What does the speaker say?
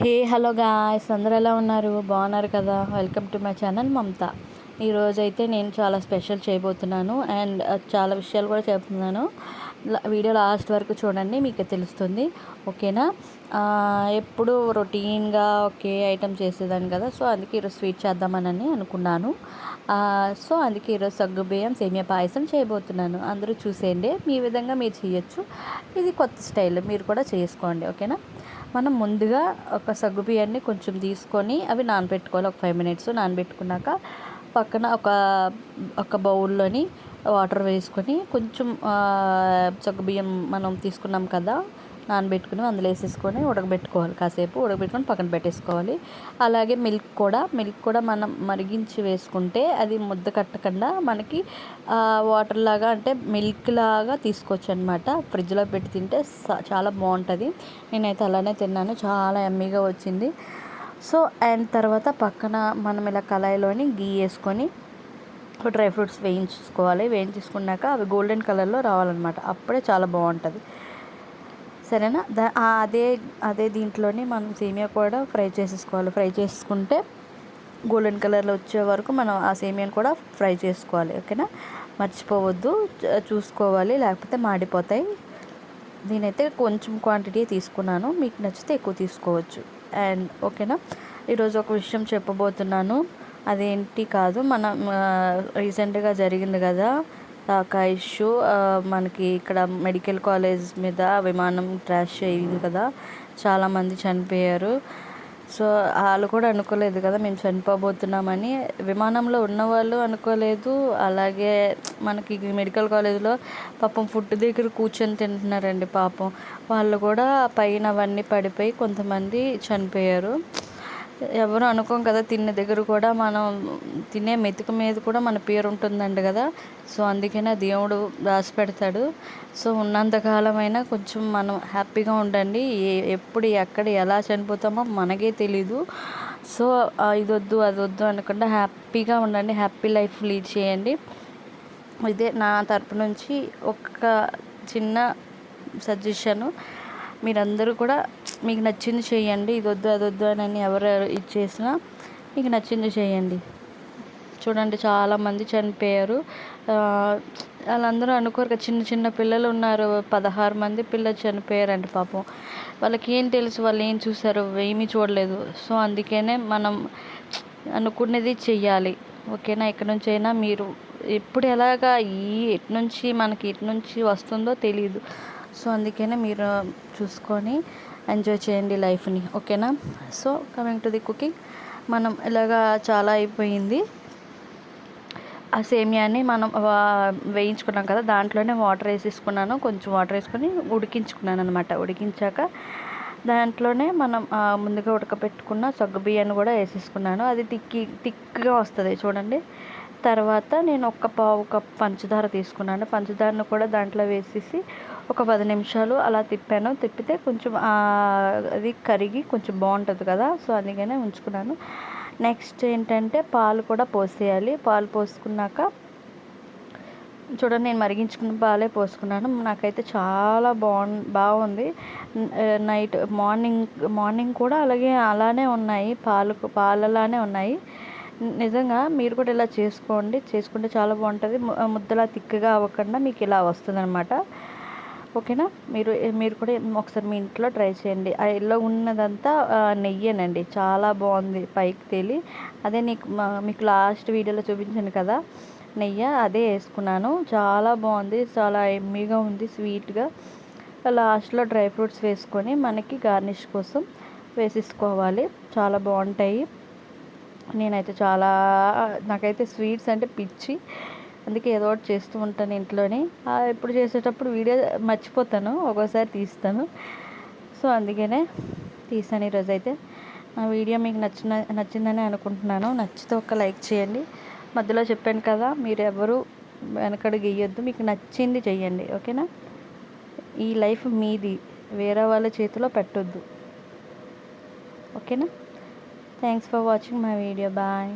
Hey hello guys. అందరూ ఎలా ఉన్నారు? బాగున్నారు కదా? Welcome to my channel Mamata. ఈరోజు అయితే నేను చాలా స్పెషల్ చేయబోతున్నాను అండ్ చాలా విషయాలు కూడా చెప్తున్నాను వీడియో లాస్ట్ వరకు చూడండి మీకు తెలుస్తుంది. ఓకేనా? ఎప్పుడు రొటీన్గా ఒకే ఐటెం చేసేదాన్ని కదా సో అందుకే ఈరోజు స్వీట్ చేద్దామని అనుకున్నాను. సో అందుకే ఈరోజు సగ్గు బియ్యం సేమియా పాయసం చేయబోతున్నాను. అందరూ చూసేయండి. మీ విధంగా మీరు చేయొచ్చు. ఇది కొత్త స్టైల్ మీరు కూడా చేసుకోండి. ఓకేనా? మనం ముందుగా ఒక సగ్గు బియ్యాన్ని కొంచెం తీసుకొని అవి నానబెట్టుకోవాలి. ఒక ఫైవ్ మినిట్స్ నానబెట్టుకున్నాక పక్కన ఒక ఒక బౌల్లోని వాటర్ వేసుకొని కొంచెం సగ్గు బియ్యం మనం తీసుకున్నాం కదా నానబెట్టుకుని అందులో వేసేసుకొని ఉడకబెట్టుకోవాలి. కాసేపు ఉడకబెట్టుకొని పక్కన పెట్టేసుకోవాలి. అలాగే మిల్క్ కూడా మిల్క్ కూడా మనం మరిగించి వేసుకుంటే అది ముద్ద కట్టకుండా మనకి వాటర్ లాగా అంటే మిల్క్ లాగా తీసుకోవచ్చు అనమాట ఫ్రిడ్జ్లో పెట్టి తింటే చాలా బాగుంటుంది. నేనైతే అలానే తిన్నాను. చాలా ఎమ్మీగా వచ్చింది. సో అండ్ తర్వాత పక్కన మనం ఇలా కళాయిలోని గీ వేసుకొని డ్రై ఫ్రూట్స్ వేయించుకోవాలి వేయించుకున్నాక అవి గోల్డెన్ కలర్లో రావాలన్నమాట. అప్పుడే చాలా బాగుంటుంది. సరేనా? దా అదే అదే దీంట్లోనే మనం సేమియా కూడా ఫ్రై చేసేసుకోవాలి. ఫ్రై చేసుకుంటే గోల్డెన్ కలర్లో వచ్చే వరకు మనం ఆ సేమియాని కూడా ఫ్రై చేసుకోవాలి. ఓకేనా? మర్చిపోవద్దు. చూసుకోవాలి. లేకపోతే మాడిపోతాయి. నేనైతే కొంచెం క్వాంటిటీ తీసుకున్నాను. మీకు నచ్చితే ఎక్కువ తీసుకోవచ్చు. అండ్ ఓకేనా? ఈరోజు ఒక విషయం చెప్పబోతున్నాను. అదేంటి కాదు మన రీసెంట్గా జరిగింది కదా. ఇష్యూ మనకి ఇక్కడ మెడికల్ కాలేజ్ మీద విమానం క్రాష్ అయింది కదా చాలామంది చనిపోయారు. సో వాళ్ళు కూడా అనుకోలేదు కదా మేము చనిపోబోతున్నామని. విమానంలో ఉన్నవాళ్ళు అనుకోలేదు అలాగే మనకి మెడికల్ కాలేజ్లో పాపం ఫుడ్ దగ్గర కూర్చొని తింటున్నారండి పాపం. వాళ్ళు కూడా పైన అవన్నీ పడిపోయి కొంతమంది చనిపోయారు. ఎవరు అనుకోం కదా తిన్న దగ్గర కూడా మనం తినే మెతుకు మీద కూడా మన పేరు ఉంటుందండి కదా. సో అందుకనే దేవుడు రాసి పెడతాడు. సో ఉన్నంతకాలమైనా కొంచెం మనం హ్యాపీగా ఉండండి. ఎప్పుడు ఎక్కడ ఎలా చనిపోతామో మనకే తెలీదు. సో ఇది వద్దు అది వద్దు అనకుండా హ్యాపీగా ఉండండి. హ్యాపీ లైఫ్ లీడ్ చేయండి. ఇదే నా తరపు నుంచి ఒక చిన్న సజెషను. మీరందరూ కూడా మీకు నచ్చింది చేయండి. ఇది వద్దు అది వద్దు అని ఎవరు ఇచ్చేసినా మీకు నచ్చింది చేయండి. చూడండి చాలామంది చనిపోయారు. వాళ్ళందరూ అనుకోరు చిన్న చిన్న పిల్లలు ఉన్నారు. పదహారు మంది పిల్లలు చనిపోయారండి పాపం. వాళ్ళకి ఏం తెలుసు వాళ్ళు ఏం చూసారు ఏమీ చూడలేదు. సో అందుకనే మనం అనుకునేది చెయ్యాలి. ఓకేనా? ఎక్కడి నుంచి అయినా మీరు ఎప్పుడు ఎలాగా ఈ ఎటు నుంచి మనకి ఇటు నుంచి వస్తుందో తెలియదు సో అందుకనే మీరు చూసుకొని ఎంజాయ్ చేయండి లైఫ్ని ఓకేనా? So coming to the cooking. మనం ఇలాగా చాలా అయిపోయింది. ఆ సేమియాని మనం వేయించుకున్నాం కదా దాంట్లోనే వాటర్ వేసేసుకున్నాను. కొంచెం వాటర్ వేసుకొని ఉడికించుకున్నాను అనమాట ఉడికించాక దాంట్లోనే మనం ముందుగా ఉడకపెట్టుకున్న సగ్గు బియ్యాన్ని కూడా వేసేసుకున్నాను. అది తిక్కి థిక్గా వస్తుంది చూడండి. తర్వాత నేను ఒక పావు కప్ పంచదార తీసుకున్నాను. పంచదారను కూడా దాంట్లో వేసేసి ఒక పది నిమిషాలు అలా తిప్పాను. తిప్పితే కొంచెం అది కరిగి కొంచెం బాగుంటుంది కదా సో అందుకనే ఉంచుకున్నాను. నెక్స్ట్ ఏంటంటే పాలు కూడా పోసేయాలి. పాలు పోసుకున్నాక చూడండి నేను మరిగించుకున్న పాలే పోసుకున్నాను. నాకైతే చాలా బాగు బాగుంది. నైట్ మార్నింగ్ మార్నింగ్ కూడా అలాగే అలానే ఉన్నాయి. పాలు పాలలానే ఉన్నాయి. నిజంగా మీరు కూడా ఇలా చేసుకోండి. చేసుకుంటే చాలా బాగుంటుంది. ముద్దలా తిక్కగా అవ్వకుండా మీకు ఇలా వస్తుంది అనమాట ఓకేనా? మీరు మీరు కూడా ఒకసారి మీ ఇంట్లో ట్రై చేయండి. ఆ ఇల్లు ఉన్నదంతా నెయ్యేనండి. చాలా బాగుంది పైకి తేలి. అదే నీకు మీకు లాస్ట్ వీడియోలో చూపించాను కదా? నెయ్యి అదే వేసుకున్నాను. చాలా బాగుంది. చాలా ఎమ్మీగా ఉంది స్వీట్గా. లాస్ట్లో డ్రై ఫ్రూట్స్ వేసుకొని మనకి గార్నిష్ కోసం వేసేసుకోవాలి. చాలా బాగుంటాయి. నేనైతే చాలా నాకైతే స్వీట్స్ అంటే పిచ్చి. అందుకే ఏదో ఒకటి చేస్తూ ఉంటాను ఇంట్లోనే. ఎప్పుడు చేసేటప్పుడు వీడియో మర్చిపోతాను ఒక్కోసారి తీస్తాను. సో అందుకనే తీసాను ఈరోజు అయితే. నా వీడియో మీకు నచ్చిన నచ్చిందని అనుకుంటున్నాను. నచ్చితే ఒక లైక్ చేయండి. మధ్యలో చెప్పాను కదా మీరు ఎవరు వెనకడు గీయొద్దు. మీకు నచ్చింది చేయండి ఓకేనా? ఈ లైఫ్ మీది వేరే వాళ్ళ చేతిలో పెట్టొద్దు. ఓకేనా? Thanks for watching my video. Bye.